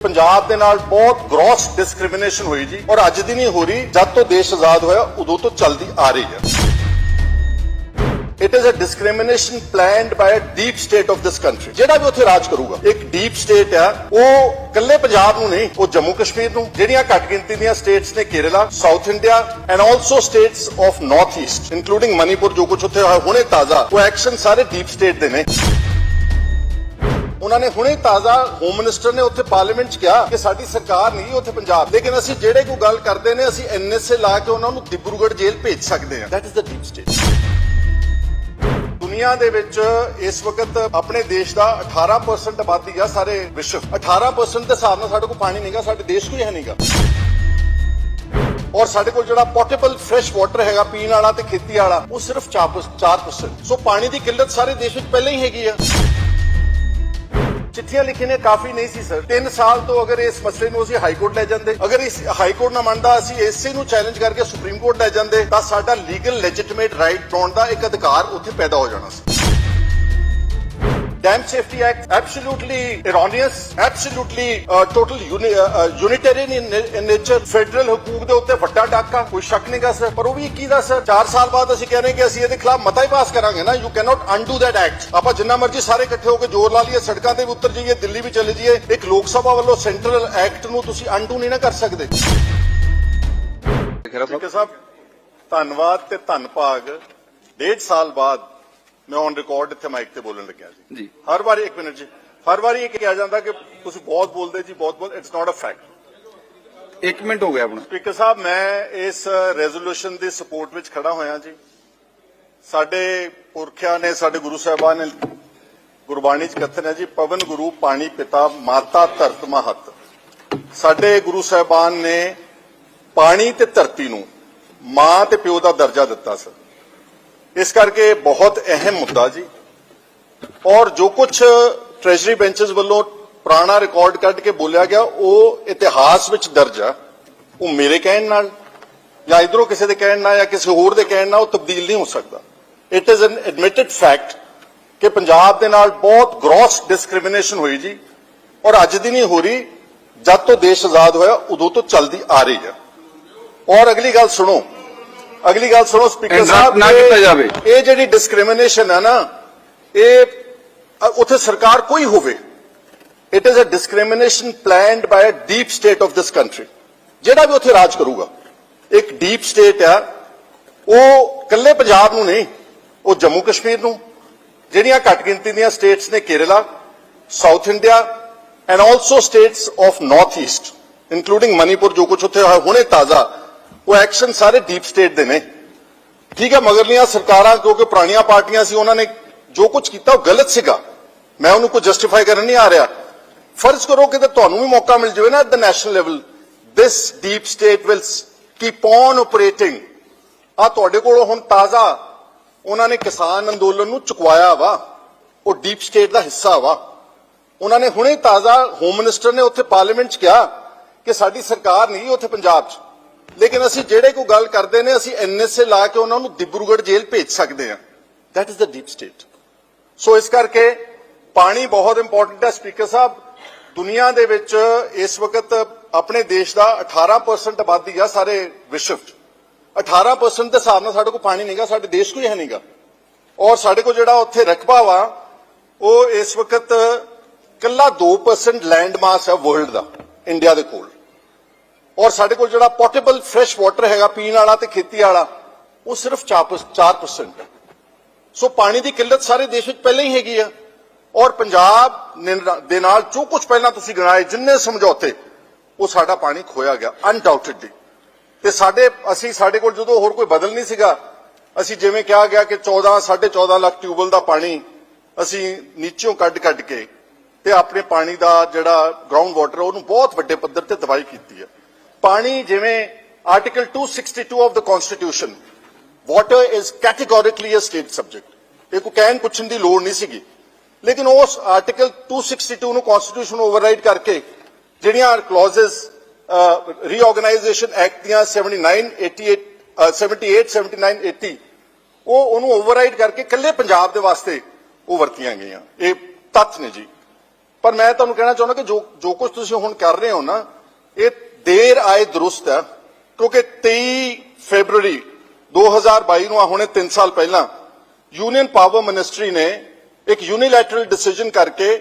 ਪੰਜਾਬ ਦੇ ਨਾਲ ਬਹੁਤ ਗ੍ਰੋਸ ਡਿਸਕ੍ਰਿਮੀਨੇਸ਼ਨ ਹੋਈ ਜੀ ਔਰ ਅੱਜ ਦੀ ਨਹੀਂ ਹੋ ਰਹੀ, ਜਦ ਤੋਂ ਦੇਸ਼ ਆਜ਼ਾਦ ਹੋਇਆ, ਉਦੋਂ ਤੋਂ ਚੱਲਦੀ ਆ ਰਹੀ ਹੈ। It is a discrimination planned by a deep state of this country ਜਿਹੜਾ ਵੀ ਉੱਥੇ ਰਾਜ ਕਰੂਗਾ, ਇੱਕ ਡੀਪ ਸਟੇਟ ਆ, ਉਹ ਕੱਲੇ ਪੰਜਾਬ ਨੂੰ ਨਹੀਂ, ਉਹ ਜੰਮੂ ਕਸ਼ਮੀਰ ਨੂੰ। ਜਿਹੜੀਆਂ ਘੱਟ ਗਿਣਤੀ ਦੀਆਂ ਸਟੇਟਸ ਨੇ, Kerala south India and also states of North East including Manipur, ਜੋ ਕੁਝ ਉੱਥੇ ਹੋਇਆ, ਹੁਣੇ ਤਾਜ਼ਾ, ਉਹ ਐਕਸ਼ਨ ਸਾਰੇ ਡੀਪ ਸਟੇਟ ਦੇ ਨੇ। ਉਹਨਾਂ ਨੇ ਹੁਣੇ ਤਾਜ਼ਾ ਹੋਮ ਮਿਨਿਸਟਰ ਨੇ ਉੱਥੇ ਪਾਰਲੀਮੈਂਟ 'ਚ ਕਿਹਾ ਕਿ ਸਾਡੀ ਸਰਕਾਰ ਨਹੀਂ ਉੱਥੇ ਪੰਜਾਬ ਲੇਕਿਨ ਅਸੀਂ ਜਿਹੜੇ ਕੋਈ ਗੱਲ ਕਰਦੇ ਨੇ, ਅਸੀਂ ਐਨਐਸਏ ਲਾ ਕੇ ਉਹਨਾਂ ਨੂੰ ਦਿਬਰੂਗੜ੍ਹ ਜੇਲ੍ਹ ਭੇਜ ਸਕਦੇ ਹਾਂ। That is the deep state ਦੁਨੀਆ ਦੇ ਵਿੱਚ ਇਸ ਵਕਤ ਆਪਣੇ ਦੇਸ਼ ਦਾ 18% ਆਬਾਦੀ ਆ ਸਾਰੇ ਵਿਸ਼ਵ। 18% ਦੇ ਹਿਸਾਬ ਨਾਲ ਸਾਡੇ ਕੋਲ ਪਾਣੀ ਨਹੀਂਗਾ ਸਾਡੇ ਦੇਸ਼ ਕੋਈ ਹੈ ਨਹੀਂਗਾ ਔਰ ਸਾਡੇ ਕੋਲ ਜਿਹੜਾ ਪੋਰਟੇਬਲ ਫਰੈਸ਼ ਵਾਟਰ ਹੈਗਾ, ਪੀਣ ਵਾਲਾ ਤੇ ਖੇਤੀ ਵਾਲਾ, ਉਹ ਸਿਰਫ 4% 4% ਸੋ ਪਾਣੀ ਦੀ ਕਿੱਲਤ ਸਾਰੇ ਦੇਸ਼ ਵਿੱਚ ਪਹਿਲਾਂ ਹੀ ਹੈਗੀ ਆ। ਚਿੱਠੀਆਂ ਲਿਖੀਆਂ ਕਾਫੀ ਨਹੀਂ ਸੀ ਸਰ 3 ਸਾਲ ਤੋਂ ਅਗਰ ਇਸ ਮਸਲੇ ਨੂੰ ਅਸੀਂ ਹਾਈ ਕੋਰਟ ਲੈ ਜਾਂਦੇ, ਅਗਰ ਇਸ ਹਾਈ ਕੋਰਟ ਨਾ ਮੰਨਦਾ, ਅਸੀਂ ਇਸੇ ਨੂੰ ਚੈਲੰਜ ਕਰਕੇ ਸੁਪਰੀਮ ਕੋਰਟ ਲੈ ਜਾਂਦੇ, ਤਾਂ ਸਾਡਾ ਲੀਗਲ ਲੈਜਿਟਿਮੇਟ ਰਾਈਟ ਪਾਉਣ ਦਾ ਇੱਕ ਅਧਿਕਾਰ ਉੱਥੇ ਪੈਦਾ ਹੋ ਜਾਣਾ ਸੀ। Dam Safety Act absolutely erroneous, absolutely uh, total uni, uh, uh, unitarian in, in nature. Federal ਹਕੂਕ ਦੇ ਉੱਤੇ ਵੱਡਾ ਡਾਕਾ ਕੋਈ ਸ਼ੱਕ ਨਹੀਂਗਾ ਸਰ ਪਰ ਉਹ ਵੀ 21 ਦਾ ਸਰ 4 ਸਾਲ ਬਾਅਦ ਅਸੀਂ ਕਹਿੰਦੇ ਕਿ ਅਸੀਂ ਇਹਦੇ ਖਿਲਾਫ ਮਤਾ ਹੀ ਪਾਸ ਕਰਾਂਗੇ ਨਾ। You cannot undo that act ਆਪਾਂ ਜਿੰਨਾ ਮਰਜ਼ੀ ਸਾਰੇ ਇਕੱਠੇ ਹੋ ਕੇ ਜ਼ੋਰ ਲਾ ਲਈਏ ਸੜਕਾਂ ਤੇ ਵੀ ਉਤਰ ਜਾਈਏ ਦਿੱਲੀ ਵੀ ਚਲੇ ਜਾਈਏ। ਇੱਕ ਲੋਕ ਸਭਾ ਵੱਲੋਂ ਸੈਂਟਰਲ ਐਕਟ ਨੂੰ ਤੁਸੀਂ ਅਨਡੂ ਨਹੀਂ ਨਾ ਕਰ ਸਕਦੇ। ਖੇਰਾ ਸਾਹਿਬ ਧੰਨਵਾਦ ਤੇ ਧੰਨਭਾਗ ਡੇਢ ਸਾਲ ਬਾਅਦ ਮੈਂ ਔਨ ਰਿਕਾਰਡ ਇੱਥੇ ਮਾਈਕ ਤੇ ਬੋਲਣ ਲੱਗਿਆ ਜੀ। ਹਰ ਵਾਰੀ ਇੱਕ ਮਿੰਟ ਜੀ। ਹਰ ਵਾਰੀ ਇਹ ਕਿਹਾ ਜਾਂਦਾ ਕਿ ਤੁਸੀਂ ਬਹੁਤ ਬੋਲਦੇ ਜੀ ਬਹੁਤ ਬੋਲ ਇਟਸ ਨਾਟ ਅ ਫੈਕਟ ਇੱਕ ਮਿੰਟ ਹੋ ਗਿਆ ਆਪਣਾ। ਸਪੀਕਰ ਸਾਹਿਬ ਮੈਂ ਇਸ ਰੈਜ਼ੋਲੂਸ਼ਨ ਦੀ ਸਪੋਰਟ ਵਿੱਚ ਖੜਾ ਹੋਇਆ ਜੀ। ਸਾਡੇ ਪੁਰਖਿਆਂ ਨੇ ਸਾਡੇ ਗੁਰੂ ਸਾਹਿਬਾਨ ਨੇ ਗੁਰਬਾਣੀ ਚ ਕਥਨ ਹੈ ਜੀ ਪਵਨ ਗੁਰੂ ਪਾਣੀ ਪਿਤਾ ਮਾਤਾ ਧਰਤ ਮਹਤ। ਸਾਡੇ ਗੁਰੂ ਸਾਹਿਬਾਨ ਨੇ ਪਾਣੀ ਤੇ ਧਰਤੀ ਨੂੰ ਮਾਂ ਤੇ ਪਿਓ ਦਾ ਦਰਜਾ ਦਿੱਤਾ ਸਰ। ਇਸ ਕਰਕੇ ਬਹੁਤ ਅਹਿਮ ਮੁੱਦਾ ਜੀ। ਔਰ ਜੋ ਕੁਝ ਟ੍ਰੈਜਰੀ ਬੈਂਚਸ ਵੱਲੋਂ ਪੁਰਾਣਾ ਰਿਕਾਰਡ ਕੱਢ ਕੇ ਬੋਲਿਆ ਗਿਆ, ਉਹ ਇਤਿਹਾਸ ਵਿੱਚ ਦਰਜ ਆ। ਉਹ ਮੇਰੇ ਕਹਿਣ ਨਾਲ ਜਾਂ ਇਧਰੋਂ ਕਿਸੇ ਦੇ ਕਹਿਣ ਨਾਲ ਜਾਂ ਕਿਸੇ ਹੋਰ ਦੇ ਕਹਿਣ ਨਾਲ ਉਹ ਤਬਦੀਲ ਨਹੀਂ ਹੋ ਸਕਦਾ। It is an admitted fact ਕਿ ਪੰਜਾਬ ਦੇ ਨਾਲ ਬਹੁਤ ਗ੍ਰੋਸ ਡਿਸਕ੍ਰਿਮੀਨੇਸ਼ਨ ਹੋਈ ਜੀ। ਔਰ ਅੱਜ ਦੀ ਨਹੀਂ ਹੋ ਰਹੀ, ਜਦ ਤੋਂ ਦੇਸ਼ ਆਜ਼ਾਦ ਹੋਇਆ, ਉਦੋਂ ਤੋਂ ਚੱਲਦੀ ਆ ਰਹੀ ਹੈ ਔਰ ਅਗਲੀ ਗੱਲ ਸੁਣੋ ਅਗਲੀ ਗੱਲ ਸੁਣੋ ਸਪੀਕਰ ਸਾਹਿਬ ਨਾ ਕੀਤਾ ਜਾਵੇ। ਇਹ ਜਿਹੜੀ ਡਿਸਕ੍ਰਿਮੀਨੇਸ਼ਨ ਹੈ ਨਾ ਇਹ ਉੱਥੇ ਸਰਕਾਰ ਕੋਈ ਹੋਵੇ it is a discrimination planned by a deep state of this country ਜਿਹੜਾ ਵੀ ਉੱਥੇ ਰਾਜ ਕਰੂਗਾ ਇੱਕ ਡੀਪ ਸਟੇਟ ਆ ਉਹ ਕੱਲੇ ਪੰਜਾਬ ਨੂੰ ਨਹੀਂ ਉਹ ਜੰਮੂ ਕਸ਼ਮੀਰ ਨੂੰ ਜਿਹੜੀਆਂ ਘੱਟ ਗਿਣਤੀ ਦੀਆਂ ਸਟੇਟਸ ਨੇ Kerala south India and also states of North East including Manipur ਜੋ ਕੁਝ ਉੱਥੇ ਹੁਣੇ ਤਾਜ਼ਾ ਉਹ ਐਕਸ਼ਨ ਸਾਰੇ ਡੀਪ ਸਟੇਟ ਦੇ ਨੇ। ਠੀਕ ਹੈ ਮਗਰਲੀਆਂ ਸਰਕਾਰਾਂ, ਕਿਉਂਕਿ ਪੁਰਾਣੀਆਂ ਪਾਰਟੀਆਂ ਸੀ, ਉਹਨਾਂ ਨੇ ਜੋ ਕੁਝ ਕੀਤਾ, ਉਹ ਗਲਤ ਸੀਗਾ। ਮੈਂ ਉਹਨੂੰ ਕੋਈ ਜਸਟੀਫਾਈ ਕਰਨ ਨਹੀਂ ਆ ਰਿਹਾ। ਫਰਜ਼ ਕਰੋ ਕਿ ਤੁਹਾਨੂੰ ਵੀ ਮੌਕਾ ਮਿਲ ਜਾਵੇ ਨਾ at the national level this deep state will keep on operating ਆ ਤੁਹਾਡੇ ਕੋਲ ਹੁਣ ਤਾਜ਼ਾ ਉਹਨਾਂ ਨੇ ਕਿਸਾਨ ਅੰਦੋਲਨ ਨੂੰ ਚੁਕਵਾਇਆ ਵਾ। ਉਹ ਡੀਪ ਸਟੇਟ ਦਾ ਹਿੱਸਾ ਵਾ। ਉਹਨਾਂ ਨੇ ਹੁਣੇ ਤਾਜ਼ਾ ਹੋਮ ਮਿਨਿਸਟਰ ਨੇ ਉੱਥੇ ਪਾਰਲੀਮੈਂਟ 'ਚ ਕਿਹਾ ਕਿ ਸਾਡੀ ਸਰਕਾਰ ਨਹੀਂ ਉੱਥੇ ਪੰਜਾਬ 'ਚ। ਲੇਕਿਨ ਅਸੀਂ ਜਿਹੜੇ ਕੋਈ ਗੱਲ ਕਰਦੇ ਨੇ, ਅਸੀਂ ਐਨਐਸਏ ਲਾ ਕੇ ਉਹਨਾਂ ਨੂੰ ਦਿਬਰੂਗੜ੍ਹ ਜੇਲ੍ਹ ਭੇਜ ਸਕਦੇ ਹਾਂ। That is the deep state so ਇਸ ਕਰਕੇ ਪਾਣੀ ਬਹੁਤ ਇੰਪੋਰਟੈਂਟ ਹੈ। ਸਪੀਕਰ ਸਾਹਿਬ, ਦੁਨੀਆ ਦੇ ਵਿੱਚ ਇਸ ਵਕਤ ਆਪਣੇ ਦੇਸ਼ ਦਾ 18% ਆਬਾਦੀ ਆ ਸਾਰੇ ਵਿਸ਼ਵ 'ਚ। 18% ਦੇ ਹਿਸਾਬ ਨਾਲ ਸਾਡੇ ਕੋਲ ਪਾਣੀ ਨਹੀਂਗਾ ਸਾਡੇ ਦੇਸ਼ ਕੋਈ ਹੈ ਨਹੀਂਗਾ ਔਰ ਸਾਡੇ ਕੋਲ ਜਿਹੜਾ ਉੱਥੇ ਰਕਬਾ ਵਾ, ਉਹ ਇਸ ਵਕਤ ਕੱਲਾ 2% ਲੈਂਡ ਮਾਸ ਹੈ ਵਰਲਡ ਦਾ ਇੰਡੀਆ ਦੇ ਕੋਲ। ਔਰ ਸਾਡੇ ਕੋਲ ਜਿਹੜਾ ਪੋਰਟੇਬਲ ਫਰੈਸ਼ ਵਾਟਰ ਹੈਗਾ ਪੀਣ ਵਾਲਾ ਤੇ ਖੇਤੀ ਵਾਲਾ, ਉਹ ਸਿਰਫ 4% ਹੈ। ਸੋ ਪਾਣੀ ਦੀ ਕਿੱਲਤ ਸਾਰੇ ਦੇਸ਼ ਵਿੱਚ ਪਹਿਲਾਂ ਹੀ ਹੈਗੀ ਆ। ਔਰ ਪੰਜਾਬ ਨੇ- ਦੇ ਨਾਲ ਜੋ ਕੁਝ ਪਹਿਲਾਂ ਤੁਸੀਂ ਗਿਣਾਏ, ਜਿੰਨੇ ਸਮਝੌਤੇ, ਉਹ ਸਾਡਾ ਪਾਣੀ ਖੋਇਆ ਗਿਆ ਅਨਡਾਊਟਡਲੀ ਤੇ ਸਾਡੇ, ਅਸੀਂ, ਸਾਡੇ ਕੋਲ ਜਦੋਂ ਹੋਰ ਕੋਈ ਬਦਲ ਨਹੀਂ ਸੀਗਾ, ਅਸੀਂ ਜਿਵੇਂ ਕਿਹਾ ਗਿਆ ਕਿ 14 14.5 ਲੱਖ ਟਿਊਬਲ ਦਾ ਪਾਣੀ ਅਸੀਂ ਨੀਚੋਂ ਕੱਢ ਕੱਢ ਕੇ ਤੇ ਆਪਣੇ ਪਾਣੀ ਦਾ ਜਿਹੜਾ ਗਰਾਊਂਡ ਵਾਟਰ ਉਹਨੂੰ ਬਹੁਤ ਵੱਡੇ ਪੱਧਰ ਤੇ ਦਵਾਈ ਕੀਤੀ ਹੈ ਪਾਣੀ ਜਿਵੇਂ article 262 of the constitution water is categorically a state subject ਇਹ ਕੋ ਕਹਿਣ ਪੁੱਛਣ ਦੀ ਲੋੜ ਨਹੀਂ ਸੀਗੀ। ਲੇਕਿਨ ਉਸ ਆਰਟੀਕਲ 262 ਨੂੰ ਕਨਸਟੀਟਿਊਸ਼ਨ ਓਵਰਰਾਈਡ ਕਰਕੇ ਜਿਹੜੀਆਂ ਕਲੌਜ਼ਸ ਰੀਆਰਗੇਨਾਈਜੇਸ਼ਨ ਐਕਟ ਦੀਆਂ 79 88 ਅ, 78 79 80 ਉਹ ਉਹਨੂੰ ਓਵਰਰਾਈਡ ਕਰਕੇ ਕੱਲੇ ਪੰਜਾਬ ਦੇ ਵਾਸਤੇ ਉਹ ਵਰਤੀਆਂ ਗਈਆਂ। ਇਹ ਤੱਥ ਨੇ ਜੀ। ਪਰ ਮੈਂ ਤੁਹਾਨੂੰ ਕਹਿਣਾ ਚਾਹੁੰਦਾ ਕਿ ਜੋ ਜੋ ਕੁਝ ਤੁਸੀਂ ਹੁਣ ਕਰ ਰਹੇ ਹੋ ਨਾ ਇਹ ਦੇਰ ਆਏ ਦਰੁਸਤ ਹੈ, ਕਿਉਂਕਿ 23 ਫੈਬਰੂਅਰੀ 2022 ਨੂੰ ਆ ਹੁਣੇ 3 ਸਾਲ ਪਹਿਲਾਂ ਯੂਨੀਅਨ ਪਾਵਰ ਮਿਨਿਸਟਰੀ ਨੇ ਇੱਕ ਯੂਨੀਲੈਟਰਲ ਡਿਸੀਜਨ ਕਰਕੇ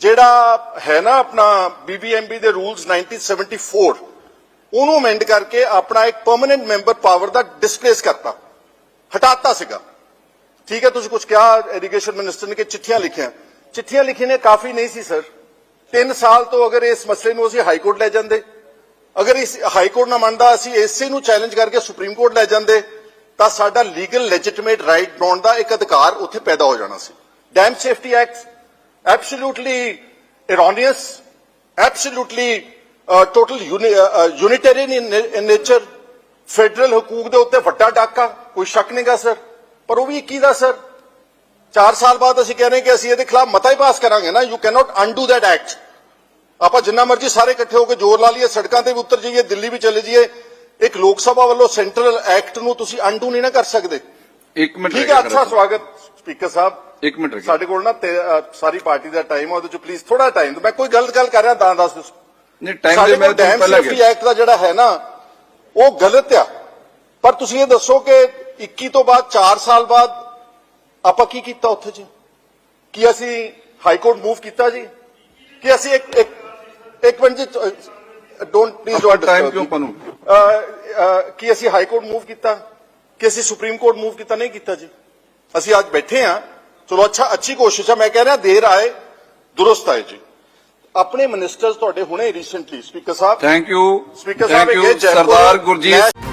ਜਿਹੜਾ ਹੈ ਨਾ ਆਪਣਾ ਬੀਬੀਐਮਬੀ ਦੇ ਰੂਲਸ 1974 ਉਹਨੂੰ ਅਮੈਂਡ ਕਰਕੇ ਆਪਣਾ ਇੱਕ ਪਰਮਨੈਂਟ ਮੈਂਬਰ ਪਾਵਰ ਦਾ ਡਿਸਪਲੇਸ ਕਰਤਾ, ਹਟਾਤਾ ਸੀਗਾ। ਠੀਕ ਹੈ, ਤੁਸੀਂ ਕੁਝ ਕਿਹਾ ਇਰੀਗੇਸ਼ਨ ਮਿਨਿਸਟਰ ਨੇ ਕਿ ਚਿੱਠੀਆਂ ਲਿਖੀਆਂ। ਚਿੱਠੀਆਂ ਲਿਖੀਆਂ ਨੇ ਕਾਫੀ ਨਹੀਂ ਸੀ ਸਰ 3 ਸਾਲ ਤੋਂ ਅਗਰ ਇਸ ਮਸਲੇ ਨੂੰ ਅਸੀਂ ਹਾਈ ਕੋਰਟ ਲੈ ਜਾਂਦੇ ਅਗਰ ਇਸ ਹਾਈ ਕੋਰਟ ਨਾ ਮੰਨਦਾ ਅਸੀਂ ਇਸੇ ਨੂੰ ਚੈਲੰਜ ਕਰਕੇ ਸੁਪਰੀਮ ਕੋਰਟ ਲੈ ਜਾਂਦੇ ਤਾਂ ਸਾਡਾ ਲੀਗਲ ਲੈਜਿਟਿਮੇਟ ਰਾਈਟ ਬਣਾਉਣ ਦਾ ਇੱਕ ਅਧਿਕਾਰ ਉੱਥੇ ਪੈਦਾ ਹੋ ਜਾਣਾ ਸੀ। Dam safety act absolutely erroneous absolutely total total uni, uh, federal ਹਕੂਕ ਦੇ ਉੱਤੇ ਵੱਡਾ ਡਾਕਾ ਕੋਈ ਸ਼ੱਕ ਨਹੀਂਗਾ ਸਰ ਪਰ ਉਹ ਵੀ 21 ਦਾ ਸਰ 4 ਸਾਲ ਬਾਅਦ ਅਸੀਂ ਕਹਿ ਰਹੇ ਕਿ ਅਸੀਂ ਇਹਦੇ ਖਿਲਾਫ ਮਤਾ ਹੀ ਪਾਸ ਕਰਾਂਗੇ ਨਾ। You cannot undo that act ਆਪਾਂ ਜਿੰਨਾ ਮਰਜ਼ੀ ਸਾਰੇ ਇਕੱਠੇ ਹੋ ਕੇ ਜ਼ੋਰ ਲਾ ਲਈਏ ਸੜਕਾਂ ਤੇ ਵੀ ਉਤਰ ਜਾਈਏ ਦਿੱਲੀ ਵੀ ਚਲੇ ਜਾਈਏ ਇੱਕ ਲੋਕ ਸਭਾ ਵੱਲੋਂ ਸੈਂਟਰਲ ਐਕਟ ਨੂੰ ਤੁਸੀਂ ਅਨਡੂ ਨਹੀਂ ਨਾ ਕਰ ਸਕਦੇ। ਇੱਕ ਮਿੰਟ ਠੀਕ ਹੈ ਅੱਛਾ ਸਵਾਗਤ ਸਪੀਕਰ ਸਾਹਿਬ। ਇੱਕ ਮਿੰਟ। ਸਾਡੇ ਕੋਲ ਨਾ ਸਾਰੀ ਪਾਰਟੀ ਦਾ ਟਾਈਮ ਹੈ ਉਹਦੇ ਚ ਪਲੀਜ਼ ਥੋੜਾ ਟਾਈਮ ਮੈਂ ਕੋਈ ਗਲਤ ਗੱਲ ਕਰ ਰਿਹਾ ਤਾਂ ਦੱਸ ਦਿਓ। ਨਹੀਂ ਟਾਈਮ ਦੇ ਮੈਂ ਤੁਹਾਨੂੰ ਪਹਿਲਾਂ ਗਿਆ ਐਕਟ ਦਾ ਜਿਹੜਾ ਹੈ ਨਾ ਉਹ ਗਲਤ ਆ। ਪਰ ਤੁਸੀਂ ਇਹ ਦੱਸੋ ਕਿ 21 ਤੋਂ ਬਾਅਦ 4 ਸਾਲ ਬਾਅਦ ਆਪਾਂ ਕੀ ਕੀਤਾ ਉੱਥੇ ਜੀ? ਕੀ ਅਸੀਂ ਹਾਈ ਕੋਰਟ ਮੂਵ ਕੀਤਾ ਜੀ? ਕਿ ਅਸੀਂ ਇੱਕ ਇੱਕ ਇੱਕ ਮਿੰਟ ਜੀ ਡੋਨਟ ਪਲੀਜ਼ ਡੋਨਟ time ਕਿਉਂ ਪਾਨੂੰ? ਕੀ ਅਸੀਂ ਹਾਈ ਕੋਰਟ ਮੂਵ ਕੀਤਾ? ਕਿ ਅਸੀਂ ਸੁਪਰੀਮ ਕੋਰਟ ਮੂਵ ਕੀਤਾ? ਨਹੀਂ ਕੀਤਾ ਜੀ। ਅਸੀਂ ਅੱਜ ਬੈਠੇ ਆ ਚਲੋ ਅੱਛਾ ਅੱਛੀ ਕੋਸ਼ਿਸ਼ ਹੈ ਮੈਂ ਕਹਿ ਰਿਹਾ ਦੇਰ ਆਏ ਦੁਰਸਤ ਆਏ ਜੀ। ਆਪਣੇ ਮਿਨਿਸਟਰਸ ਤੁਹਾਡੇ ਹੁਣੇ recently speaker Sahib. Thank you speaker ਸਾਹਿਬ ਇਹ ਸਰਦਾਰ ਗੁਰਜੀਤ